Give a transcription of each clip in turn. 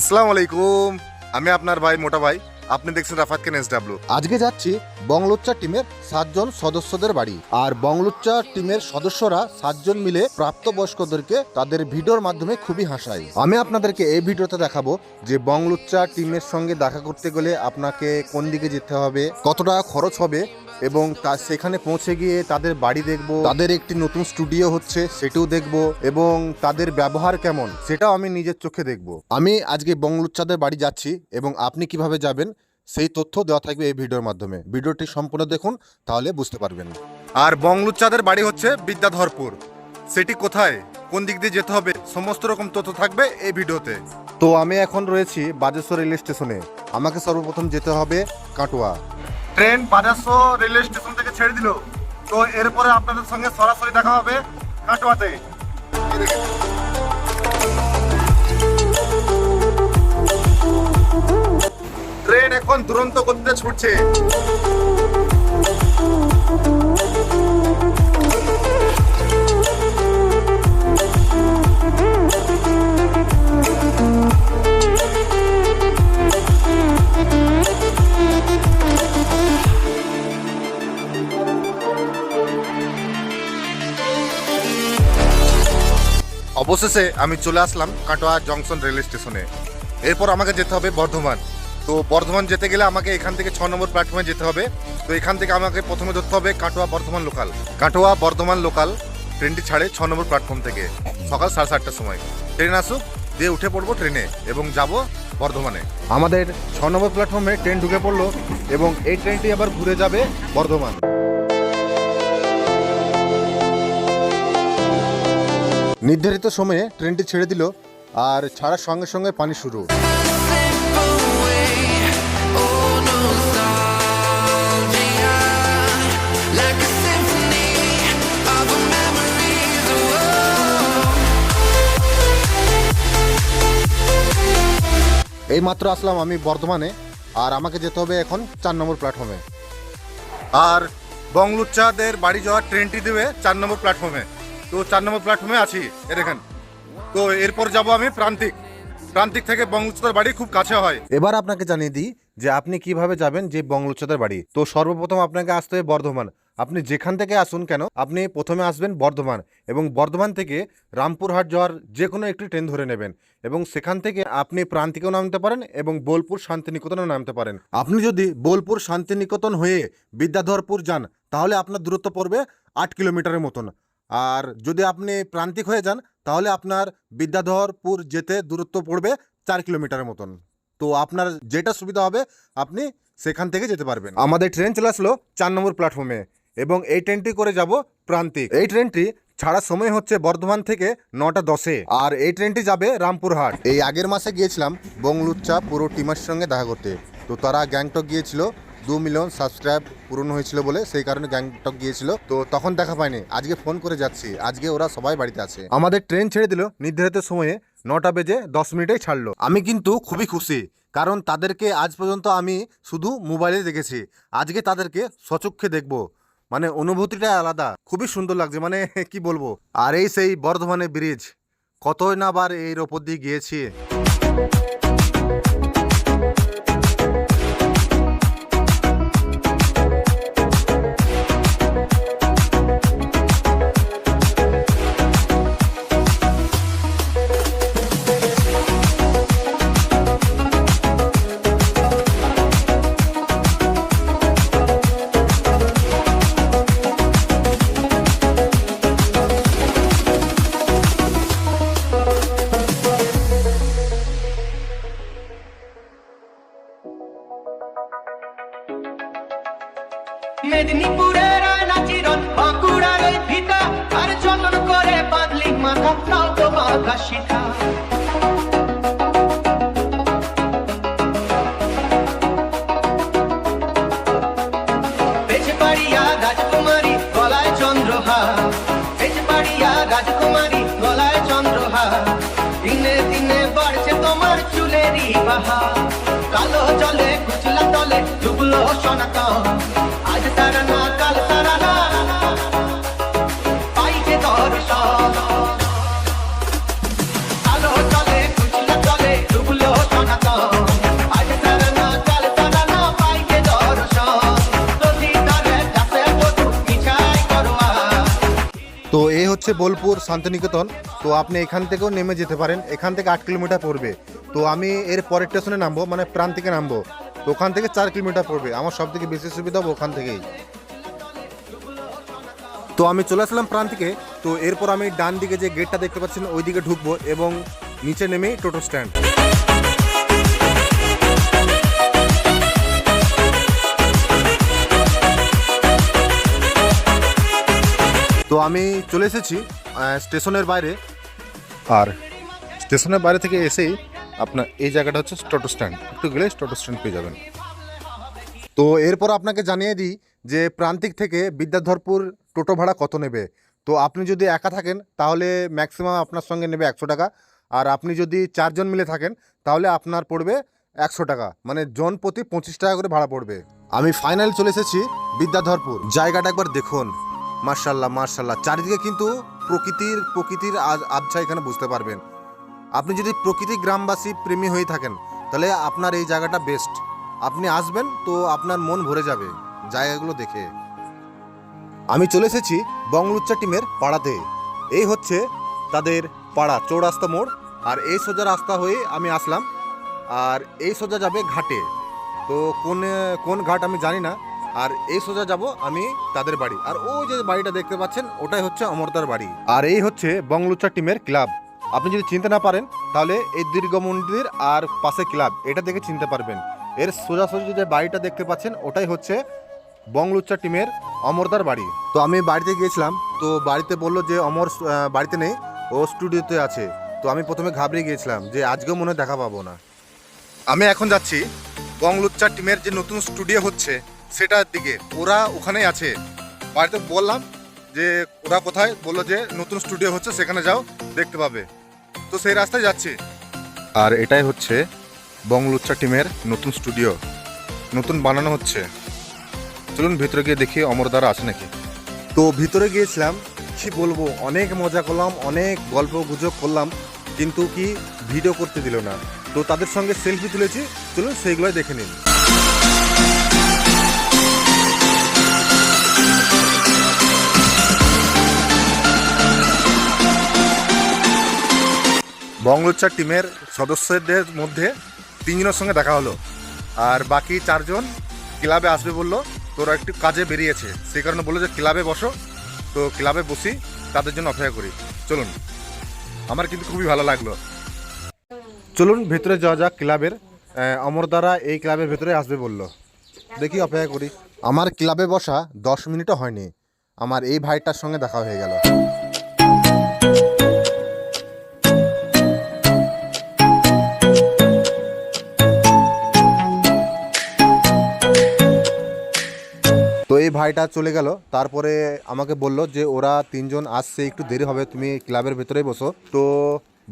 আসসালামু আলাইকুম। আমি আপনার ভাই মোটা ভাই। আপনি দেখছেন রাফাত কেন এস ডাব্লিউ আজকে যাচ্ছি বংলুচ্চা টিমের সাতজন সদস্যদের বাড়ি। আর বংলুচ্চা টিমের সদস্যরা সাতজন মিলে প্রাপ্তবয়স্কদেরকে তাদের ভিডিওর মাধ্যমে খুবই হাসায়। আমি আপনাদেরকে এই ভিডিওতে দেখাবো যে বংলুচ্চা টিমের সঙ্গে দেখা করতে গেলে আপনাকে কোন দিকে যেতে হবে কত টাকা খরচ হবে এবং তা সেখানে পৌঁছে গিয়ে তাদের বাড়ি দেখব। তাদের একটি নতুন স্টুডিও হচ্ছে, সেটিও দেখব। এবং তাদের ব্যবহার কেমন, সেটাও আমি নিজের চোখে দেখব। আমি আজকে বংলুচ্চাদের বাড়ি যাচ্ছি এবং আপনি কীভাবে যাবেন, সেই তথ্য দেওয়া থাকবে এই ভিডিওর মাধ্যমে। ভিডিওটি সম্পূর্ণ দেখুন, তাহলে বুঝতে পারবেন। আর বংলুচ্চাদের বাড়ি হচ্ছে বিদ্যাধরপুর। সেটি কোথায়, কোন দিক দিয়ে যেতে হবে, সমস্ত রকম তথ্য থাকবে এই ভিডিওতে। তো আমি এখন রয়েছি বাজেশ্বর রেল স্টেশনে আমাকে সর্বপ্রথম যেতে হবে Katwa. Train Bazarsau railway station থেকে ছেড়ে দিল। তো এরপরে আপনাদের সঙ্গে সরাসরি দেখা হবে কাটোয়াতে। ট্রেন এখন দুরন্ত করতে ছুটছে। অবশেষে আমি চলে আসলাম কাটোয়া জংশন রেল স্টেশনে। এরপর আমাকে যেতে হবে বর্ধমান। তো বর্ধমান যেতে গেলে আমাকে এখান থেকে ছ নম্বর প্ল্যাটফর্মে যেতে হবে। তো এখান থেকে আমাকে প্রথমে ধরতে হবে কাটোয়া বর্ধমান লোকাল কাটোয়া বর্ধমান লোকাল ট্রেনটি ছাড়ে ছ নম্বর প্ল্যাটফর্ম থেকে, সকাল সাড়ে সাতটার সময়। ট্রেন আসুক, দিয়ে উঠে পড়ব ট্রেনে এবং যাব বর্ধমানে। আমাদের ছ নম্বর প্ল্যাটফর্মে ট্রেন ঢুকে পড়ল এবং এই ট্রেনটি আবার ঘুরে যাবে বর্ধমান। নির্ধারিত সময়ে ট্রেনটি ছেড়ে দিল আর ছাড়ার সঙ্গে সঙ্গে পানি শুরু. এই মাত্র আসলাম আমি বর্ধমানে, আর আমাকে যেতে হবে এখন চার নম্বর প্ল্যাটফর্মে আর বংলুচ্চাদের বাড়ি যাওয়ার ট্রেনটি দেবে চার নম্বর প্ল্যাটফর্মে তো চার নম্বর প্ল্যাটফর্মে আছি। এ দেখেন। তো এরপর যাব আমি প্রান্তিক। প্রান্তিক থেকে বংলুচ্চাদের বাড়ি খুব কাছে হয়। এবার আপনাকে জানিয়ে দিই যে আপনি কীভাবে যাবেন যে বংলোচ্চাদের বাড়ি। তো সর্বপ্রথম আপনাকে আসতে হবে বর্ধমান। আপনি যেখান থেকে আসুন কেন, আপনি প্রথমে আসবেন বর্ধমান এবং বর্ধমান থেকে রামপুরহাট যাওয়ার যে কোনো একটি ট্রেন ধরে নেবেন এবং সেখান থেকে আপনি প্রান্তিকেও নামতে পারেন এবং বোলপুর শান্তিনিকেতনেও নামতে পারেন। আপনি যদি বোলপুর শান্তিনিকেতন হয়ে বিদ্যাধরপুর যান, তাহলে আপনার দূরত্ব পড়বে আট কিলোমিটারের মতন। আর যদি আপনি প্রান্তিক হয়ে যান, তাহলে আপনার বিদ্যাধরপুর যেতে দূরত্ব পড়বে চার কিলোমিটারের মতন। তো আপনার যেটা সুবিধা হবে, আপনি সেখান থেকে যেতে পারবেন। আমাদের ট্রেন চলে আসলো চার নম্বর প্ল্যাটফর্মে এবং এই ট্রেনটি করে যাব প্রান্তিক। এই ট্রেনটি ছাড়ার সময় হচ্ছে বর্ধমান থেকে নটা দশে। আর এই ট্রেনটি যাবে রামপুরহাট। এই আগের মাসে গিয়েছিলাম বংলুচ্চা পুরো টিমের সঙ্গে দেখা করতে। তো তারা গ্যাংটক গিয়েছিল দু মিলিয়ন সাবস্ক্রাইব পূরণ হয়েছিল বলে সেই কারণে গ্যাংটক গিয়েছিল। তো তখন দেখা পাইনি আজকে ফোন করে যাচ্ছি। আজকে ওরা সবাই বাড়িতে আছে। আমাদের ট্রেন ছেড়ে দিল। নির্ধারিত সময়ে নটা বেজে দশ মিনিটেই ছাড়লো। আমি কিন্তু খুবই খুশি, কারণ তাদেরকে আজ পর্যন্ত আমি শুধু মোবাইলে দেখেছি। আজকে তাদেরকে সচক্ষে দেখব। মানে অনুভূতিটা আলাদা। খুবই সুন্দর লাগছে। মানে কি বলব? আর এই সেই বর্ধমানে ব্রিজ, কতই না বার এর ওপর দিয়ে গিয়েছি। শিখা বেজবাড়িয়া রাজকুমারী গলায় গলায় চন্দ্রহার দিনে দিনে বাড়ছে তোমার চুলেরই বাহার কালো জলে কুচলা তলে ডুবলো সনাতন। আজ তারা না, কাল তারা হচ্ছে বোলপুর শান্তিনিকেতন। তো আপনি এখান থেকেও নেমে যেতে পারেন। এখান থেকে আট কিলোমিটার পড়বে। তো আমি এর পরের স্টেশনে নামবো মানে প্রান্তিকে নামবো। তো ওখান থেকে চার কিলোমিটার পড়বে। আমার সব থেকে বেশি সুবিধা হবে ওখান থেকেই। তো আমি চলে আসলাম প্রান্তিকে তো এরপর আমি ডান দিকে যে গেটটা দেখতে পাচ্ছেন ওই দিকে ঢুকবো এবং নিচে নেমে টোটো স্ট্যান্ড। তো আমি চলে এসেছি স্টেশনের বাইরে। আর স্টেশনের বাইরে থেকে এসেই আপনার এই জায়গাটা হচ্ছে টোটো স্ট্যান্ড। একটু গেলে টোটো স্ট্যান্ড পেয়ে যাবেন। তো এরপর আপনাকে জানিয়ে দিই যে প্রান্তিক থেকে বিদ্যাধরপুর টোটো ভাড়া কত নেবে। তো আপনি যদি একা থাকেন তাহলে ম্যাক্সিমাম আপনার সঙ্গে নেবে একশো টাকা। আর আপনি যদি চারজন মিলে থাকেন তাহলে আপনার পড়বে একশো টাকা। মানে জন প্রতি পঁচিশ টাকা করে ভাড়া পড়বে। আমি ফাইনাল চলে এসেছি বিদ্যাধরপুর। জায়গাটা একবার দেখুন। মার্শাল্লাহ মার্শাল্লাহ চারিদিকে কিন্তু প্রকৃতির প্রকৃতির আবছা এখানে বুঝতে পারবেন। আপনি যদি প্রকৃতি গ্রামবাসী প্রেমী হয়ে থাকেন, তাহলে আপনার এই জায়গাটা বেস্ট আপনি আসবেন তো আপনার মন ভরে যাবে জায়গাগুলো দেখে। আমি চলে এসেছি বংলুচ্চা টিমের পাড়াতে। এই হচ্ছে তাদের পাড়া, চৌরাস্তা মোড়। আর এই সোজা রাস্তা হয়ে আমি আসলাম। আর এই সোজা যাবে ঘাটে। তো কোন কোন ঘাট আমি জানি না। আর এই সোজা যাব আমি তাদের বাড়ি। আর ওই যে বাড়িটা দেখতে পাচ্ছেন ওটাই হচ্ছে অমরদার বাড়ি। আর এই হচ্ছে বংলুচ্চা টিমের ক্লাব। আপনি যদি চিনতে না পারেন তাহলে এই দীর্ঘ মন্দির আর পাশে ক্লাব এটা দেখে চিনতে পারবেন। এর সোজাসুজি যে বাড়িটা দেখতে পাচ্ছেন ওটাই হচ্ছে বংলুচ্চা টিমের অমরদার বাড়ি। তো আমি বাড়িতে গিয়েছিলাম তো বাড়িতে বলল যে অমর বাড়িতে নেই ও স্টুডিওতে আছে। তো আমি প্রথমে ঘাবড়ে গিয়েছিলাম যে আজকেও মনে হয় দেখা পাবো না। আমি এখন যাচ্ছি বংলুচ্চা টিমের যে নতুন স্টুডিও হচ্ছে সেটার দিকে। ওরা ওখানেই আছে। বাড়িতে বললাম যে, ওরা কোথায়? বলল যে, নতুন স্টুডিও হচ্ছে, সেখানে যাও, দেখতে পাবে। তো সেই রাস্তায় যাচ্ছি। আর এটাই হচ্ছে বংলুচ্চা টিমের নতুন স্টুডিও। নতুন বানানো হচ্ছে। চলুন ভিতরে গিয়ে দেখি অমরদারা আছে নাকি। তো ভিতরে গিয়েছিলাম, কি বলব, অনেক মজা করলাম, অনেক গল্প গুজব করলাম, কিন্তু কি ভিডিও করতে দিল না। তো তাদের সঙ্গে সেলফি তুলেছি, চলুন সেইগুলোই দেখে নিন। বংলোচ্চার টিমের সদস্যদের মধ্যে তিনজনের সঙ্গে দেখা হলো। আর বাকি চারজন ক্লাবে আসবে বলল, তোরা একটু কাজে বেরিয়েছে। সেই কারণে বলল যে, ক্লাবে বসো। তো ক্লাবে বসি, তাদের জন্য অপেক্ষা করি। চলুন, আমার কিন্তু খুবই ভালো লাগল। চলুন, ভেতরে যাওয়া যাক ক্লাবের। অমরদারা এই ক্লাবের ভেতরে আসবে বলল। দেখি অপেক্ষা করি। আমার ক্লাবে বসা দশ মিনিটও হয়নি। আমার এই ভাইটার সঙ্গে দেখা হয়ে গেল। ভাইটা চলে গেল, তারপরে আমাকে বলল যে ওরা তিনজন আসছে, একটু দেরি হবে, তুমি ক্লাবের ভেতরেই বসো। তো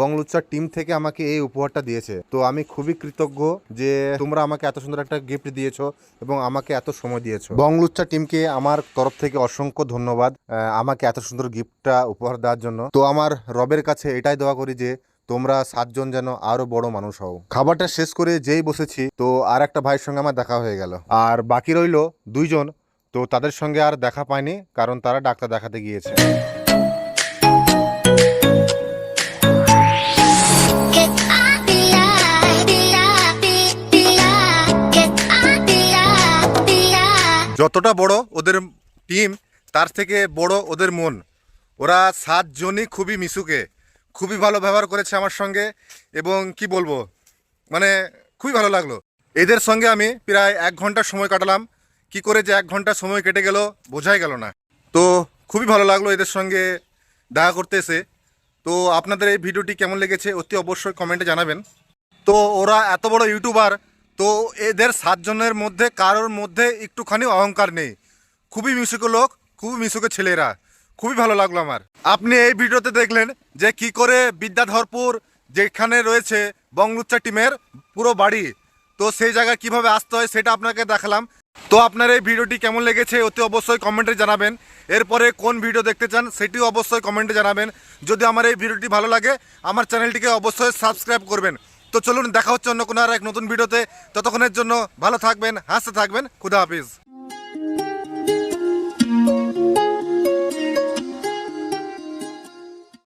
বংলুচ্চার টিম থেকে আমাকে এই উপহারটা দিয়েছে। তো আমি খুবই কৃতজ্ঞ যে তোমরা আমাকে এত সুন্দর একটা গিফট দিয়েছ এবং আমাকে এত সময় দিয়েছ। বংলুচ্চা টিমকে আমার তরফ থেকে অসংখ্য ধন্যবাদ আমাকে এত সুন্দর গিফটটা উপহার দেওয়ার জন্য। তো আমার রবের কাছে এটাই দোয়া করি যে তোমরা সাতজন যেন আরও বড় মানুষ হও। খাবারটা শেষ করে যেই বসেছি, তো আর একটা ভাইয়ের সঙ্গে আমার দেখা হয়ে গেল। আর বাকি রইল দুইজন তো তাদের সঙ্গে আর দেখা পাইনি কারণ তারা ডাক্তার দেখাতে গিয়েছে. যতটা বড় ওদের টিম তার থেকে বড় ওদের মন। ওরা সাতজনই খুবই মিশুকে খুবই ভালো ব্যবহার করেছে আমার সঙ্গে এবং কি বলব মানে খুবই ভালো লাগল। এদের সঙ্গে আমি প্রায় এক ঘণ্টা সময় কাটালাম কি করে যে এক ঘণ্টা সময় কেটে গেল বোঝাই গেল না। তো খুবই ভালো লাগল এদের সঙ্গে দেখা করতে এসে। তো আপনাদের এই ভিডিওটি কেমন লেগেছে অতি অবশ্যই কমেন্টে জানাবেন। তো ওরা এত বড় ইউটিউবার, তো এদের সাতজনের মধ্যে কারোর মধ্যে একটুখানি অহংকার নেই। খুবই মিশুকে লোক, খুবই মিশুকে ছেলেরা। খুবই ভালো লাগল আমার। আপনি এই ভিডিওতে দেখলেন যে কি করে বিদ্যাধরপুর, যেখানে রয়েছে বংলুচ্চা টিমের পুরো বাড়ি, তো সেই জায়গায় কীভাবে আসতে হয় সেটা আপনাকে দেখালাম। তো আপনার এই ভিডিওটি কেমন লেগেছে অতি অবশ্যই কমেন্টে জানাবেন। এরপরে কোন ভিডিও দেখতে চান সেটিও অবশ্যই কমেন্টে জানাবেন। যদি আমার এই ভিডিওটি ভালো লাগে, আমার চ্যানেলটিকে অবশ্যই সাবস্ক্রাইব করবেন। তো চলুন, দেখা হচ্ছে অন্য কোনো আর এক নতুন ভিডিওতে। ততক্ষণের জন্য ভালো থাকবেন, হাসতে থাকবেন। খুদা হাফিজ।